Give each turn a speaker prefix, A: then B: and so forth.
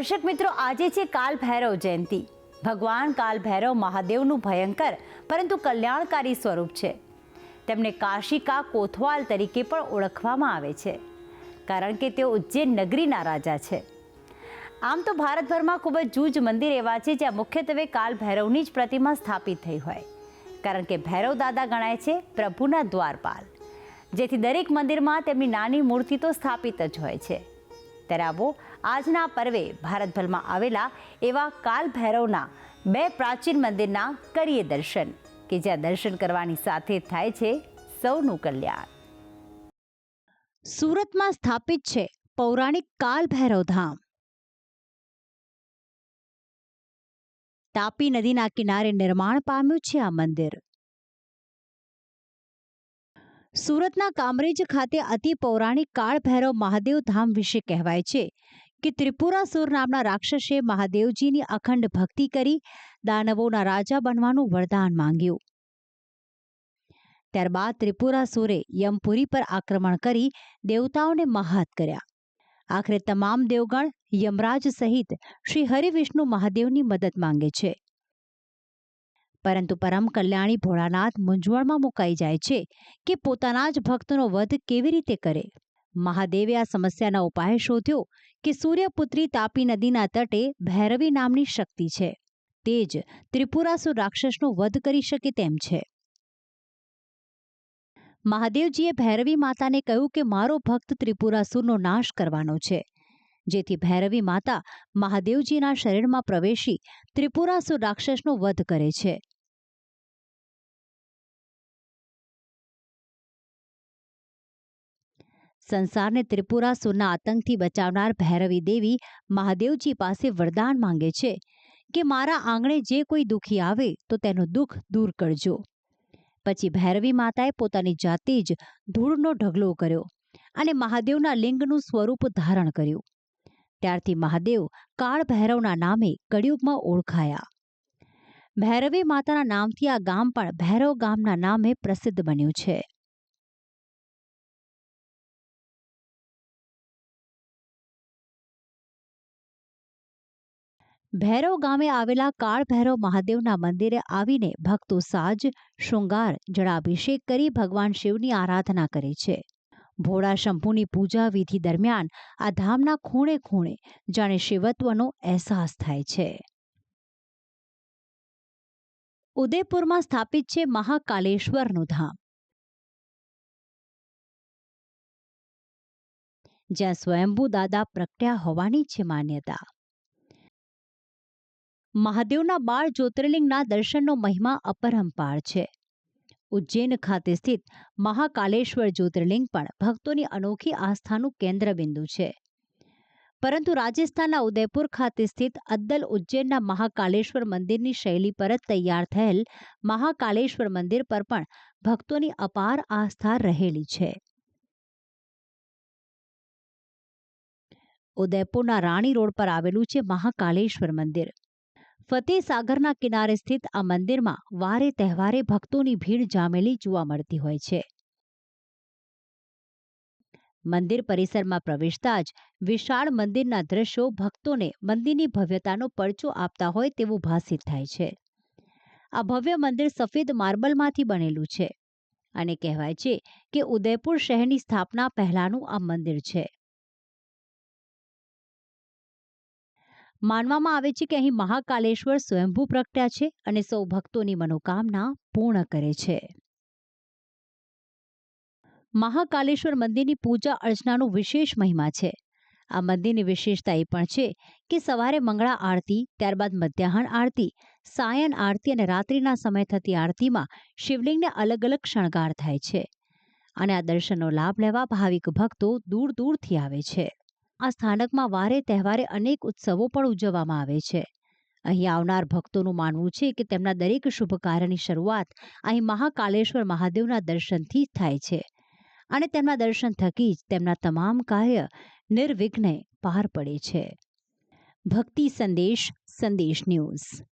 A: દર્શક મિત્રો, આજે છે કાલ ભૈરવ જયંતિ. ભગવાન કાલ ભૈરવ મહાદેવનું ભયંકર, પરંતુ કલ્યાણકારી સ્વરૂપ છે. તેમને કાશિકા કોથવાલ તરીકે પણ ઓળખવામાં આવે છે, કારણ કે તેઓ ઉજ્જૈન નગરીના રાજા છે. આમ તો ભારતભરમાં ખૂબ જ જૂજ મંદિર એવા છે, જ્યાં મુખ્યત્વે કાલ ભૈરવની જ પ્રતિમા સ્થાપિત થઈ હોય. કારણ કે ભૈરવ દાદા ગણાય છે પ્રભુના દ્વારપાલ, જેથી દરેક મંદિરમાં તેમની નાની મૂર્તિ તો સ્થાપિત જ હોય છે. ત્યારે આજના પર્વે ભારતભરમાં આવેલા એવા કાલ ભૈરવના બે પ્રાચીન મંદિરના કરીએ દર્શન, કે જ્યાં દર્શન કરવાની સાથે થાય છે સૌનું કલ્યાણ. સુરતમાં સ્થાપિત છે પૌરાણિક કાલ ભૈરવ ધામ. તાપી નદીના કિનારે નિર્માણ પામ્યું છે આ મંદિર. સુરતના કામરેજ ખાતે અતિ પૌરાણિક કાળ ભૈરવ મહાદેવ ધામ વિશે કહેવાય છે કે ત્રિપુરાસુર નામના રાક્ષસે મહાદેવજીની અખંડ ભક્તિ કરી દાનવોના રાજા બનવાનું વરદાન માંગ્યું. ત્યારબાદ ત્રિપુરાસુરે યમપુરી પર આક્રમણ કરી દેવતાઓને મહાત કર્યા. આખરે તમામ દેવગણ યમરાજ સહિત શ્રી હરિવિષ્ણુ મહાદેવની મદદ માંગે છે. પરંતુ પરમ કલ્યાણી ભોળાનાથ મૂંઝવણમાં મુકાઈ જાય છે કે પોતાના જ ભક્તનો વધ કેવી રીતે કરે. મહાદેવે આ સમસ્યાનો ઉપાય શોધ્યો કે સૂર્યપુત્રી તાપી નદીના તટે ભૈરવી નામની શક્તિ છે. તે જ ત્રિપુરાસુર રાક્ષસનો વધ કરી શકે તેમ છે. મહાદેવજીએ ભૈરવી માતાને કહ્યું કે મારો ભક્ત ત્રિપુરાસુરનો નાશ કરવાનો છે. જેથી ભૈરવી માતા મહાદેવજીના શરીરમાં પ્રવેશી ત્રિપુરાસુર રાક્ષસનો વધ કરે છે. સંસારને ત્રિપુરાસુરના આતંકથી બચાવનાર ભૈરવી દેવી મહાદેવજી પાસે વરદાન માંગે છે કે મારા આંગણે જે કોઈ દુઃખી આવે તો તેનું દુઃખ દૂર કરજો. પછી ભૈરવી માતાએ પોતાની જાતે જ ધૂળનો ઢગલો કર્યો અને મહાદેવના લિંગનું સ્વરૂપ ધારણ કર્યું. ત્યારથી મહાદેવ કાળ ભૈરવના નામે કળિયુગમાં ઓળખાયા. ભૈરવી માતાના નામથી આ ગામ પણ ભૈરવ ગામના નામે પ્રસિદ્ધ બન્યું છે. ભૈરવ ગામે આવેલા કાળ ભૈરવ મહાદેવના મંદિરે આવીને ભક્તો સાજ, શૃંગાર, જળાભિષેક કરી ભગવાન શિવની આરાધના કરે છે. ભોળા શંભુની પૂજા વિધિ દરમિયાન આ ધામના ખૂણે ખૂણે જાણે શિવત્વનો અહેસાસ થાય છે. ઉદયપુરમાં સ્થાપિત છે મહાકાલેશ્વરનું ધામ. જ્યાં સ્વયંભૂ દાદા પ્રગટ્યા હોવાની છે માન્યતા. મહાદેવના બાળ જ્યોતિર્લિંગના દર્શનનો મહિમા અપરંપાર છે. ઉજ્જૈન ખાતે સ્થિત મહાકાલેશ્વર જ્યોતિર્લિંગ પણ ભક્તોની અનોખી આસ્થાનું કેન્દ્રબિંદુ છે. પરંતુ રાજસ્થાનના ઉદયપુર ખાતે સ્થિત અદ્દલ ઉજ્જૈનના મહાકાલેશ્વર મંદિરની શૈલી પર જ તૈયાર થયેલ મહાકાલેશ્વર મંદિર પર પણ ભક્તોની અપાર આસ્થા રહેલી છે. ઉદયપુરના રાણી રોડ પર આવેલું છે મહાકાલેશ્વર મંદિર. ફતેહ સાગરના કિનારે સ્થિત આ મંદિરમાં વારે તહેવારે ભક્તોની ભીડ જામેલી જોવા મળતી હોય છે. મંદિર પરિસરમાં પ્રવેશતા જ વિશાળ મંદિરના દ્રશ્યો ભક્તોને મંદિરની ભવ્યતાનો પરચો આપતા હોય તેવું ભાસિત થાય છે. આ ભવ્ય મંદિર સફેદ માર્બલમાંથી બનેલું છે અને કહેવાય છે કે ઉદયપુર શહેરની સ્થાપના પહેલાનું આ મંદિર છે. માનવામાં આવે છે કે અહીં મહાકાલેશ્વર સ્વયંભૂ પ્રગટ્યા છે અને સૌ ભક્તોની મનોકામના પૂર્ણ કરે છે. મહાકાલેશ્વર મંદિરની પૂજા અર્ચનાનો વિશેષ મહિમા છે. આ મંદિરની વિશેષતા એ પણ છે કે સવારે મંગળા આરતી, ત્યારબાદ મધ્યાહન આરતી, સાયન આરતી અને રાત્રિના સમય થતી આરતીમાં શિવલિંગને અલગ અલગ શણગાર થાય છે. અને આ દર્શનનો લાભ લેવા ભાવિક ભક્તો દૂર દૂરથી આવે છે. આ સ્થાનકમાં વારે તહેવારે અનેક ઉત્સવો પણ ઉજવવામાં આવે છે. અહીં આવનાર ભક્તોનું માનવું છે કે તેમના દરેક શુભ કાર્યની શરૂઆત અહીં મહાકાલેશ્વર મહાદેવના દર્શનથી જ થાય છે અને તેમના દર્શન થકી જ તેમના તમામ કાર્ય નિર્વિઘ્ને પાર પડે છે. ભક્તિ સંદેશ સંદેશ ન્યૂઝ.